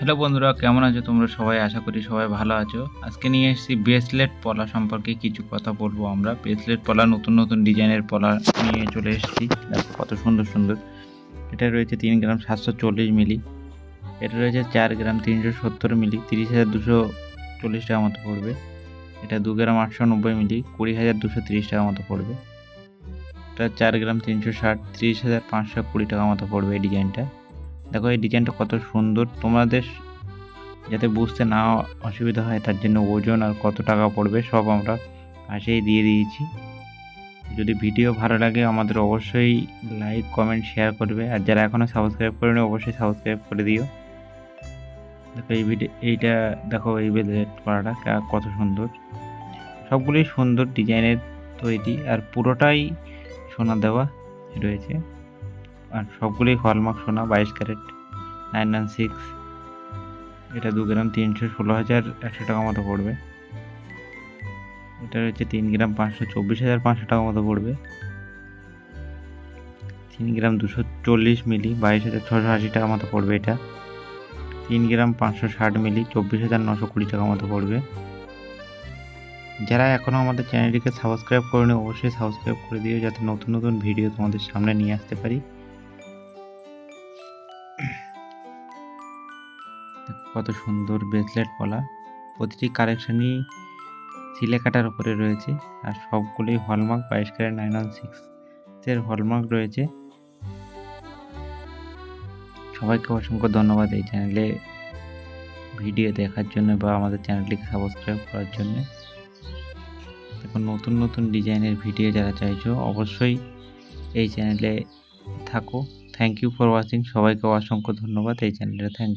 Hello বন্ধুরা, কেমন আছো তোমরা সবাই? আশা করি সবাই ভালো আছো। আজকে নিয়ে এসেছি ব্রেসলেট পলা সম্পর্কে কিছু কথা বলব আমরা। ব্রেসলেট পলা, নতুন নতুন ডিজাইনের পলা নিয়ে চলে এসেছি। দেখো কত সুন্দর সুন্দর। এটা রয়েছে তিন গ্রাম সাতশো চল্লিশ মিলি। এটা রয়েছে চার গ্রাম তিনশো সত্তর মিলি। তিরিশ হাজার দুশো চল্লিশ টাকা মতো পড়বে। এটা দু গ্রাম আটশো নব্বই মিলি। কুড়ি হাজার দুশো তিরিশ টাকা মতো পড়বে। এটা চার গ্রাম তিনশো ষাট, তিরিশ হাজার পাঁচশো কুড়ি টাকা মতো পড়বে এই ডিজাইনটা। দেখো, এই ডিজাইনটা কত সুন্দর। তোমাদের যাতে বুঝতে না অসুবিধা হয়, তার জন্য ওজন আর কত টাকা পড়বে, সব আমরা পাশেই দিয়ে দিয়েছি। যদি ভিডিও ভালো লাগে, আমাদের অবশ্যই লাইক, কমেন্ট, শেয়ার করবে। আর যারা এখনও সাবস্ক্রাইব করেনি, অবশ্যই সাবস্ক্রাইব করে দিও। দেখো, এই ভিডিও এইটা দেখো, এই বেলেট করাটা কত সুন্দর। সবগুলোই সুন্দর ডিজাইনের তৈরি, আর পুরোটাই সোনা দেওয়া রয়েছে। আর সবগুলোই হলমার্ক সোনা, বাইশ ক্যারেট নাইন নাইন সিক্স এটা দু গ্রাম তিনশো ষোলো হাজার একশো টাকা মতো পড়বে। এটা হচ্ছে তিন গ্রাম পাঁচশো চব্বিশ হাজার পাঁচশো টাকা মতো পড়বে। তিন গ্রাম দুশো চল্লিশ মিলি, বাইশ হাজার ছশো আশি টাকা মতো পড়বে এটা। তিন গ্রাম পাঁচশো ষাট মিলি, চব্বিশ হাজার নশো কুড়ি টাকা মতো পড়বে। যারা এখনও আমাদের চ্যানেলটিকে সাবস্ক্রাইব করেনি, অবশ্যই সাবস্ক্রাইব করে দিও, যাতে নতুন নতুন ভিডিও তোমাদের সামনে নিয়ে আসতে পারি। কত সুন্দর ব্রেসলেট পলা। প্রতিটি কালেকশনই সিলে কাটার উপরে রয়েছে আর সবগুলোই হলমার্ক বাইশ ক্যারেট নাইন ওয়ান সিক্স এর হলমার্ক রয়েছে। সবাইকে অসংখ্য ধন্যবাদ এই চ্যানেলে ভিডিও দেখার জন্য বা আমাদের চ্যানেলটিকে সাবস্ক্রাইব করার জন্য। দেখুন, নতুন নতুন ডিজাইনের ভিডিও যারা চাইছো, অবশ্যই এই চ্যানেলে থাকো। থ্যাংক ইউ ফর ওয়াচিং সবাইকে অসংখ্য ধন্যবাদ এই চ্যানেলে থ্যাংক ইউ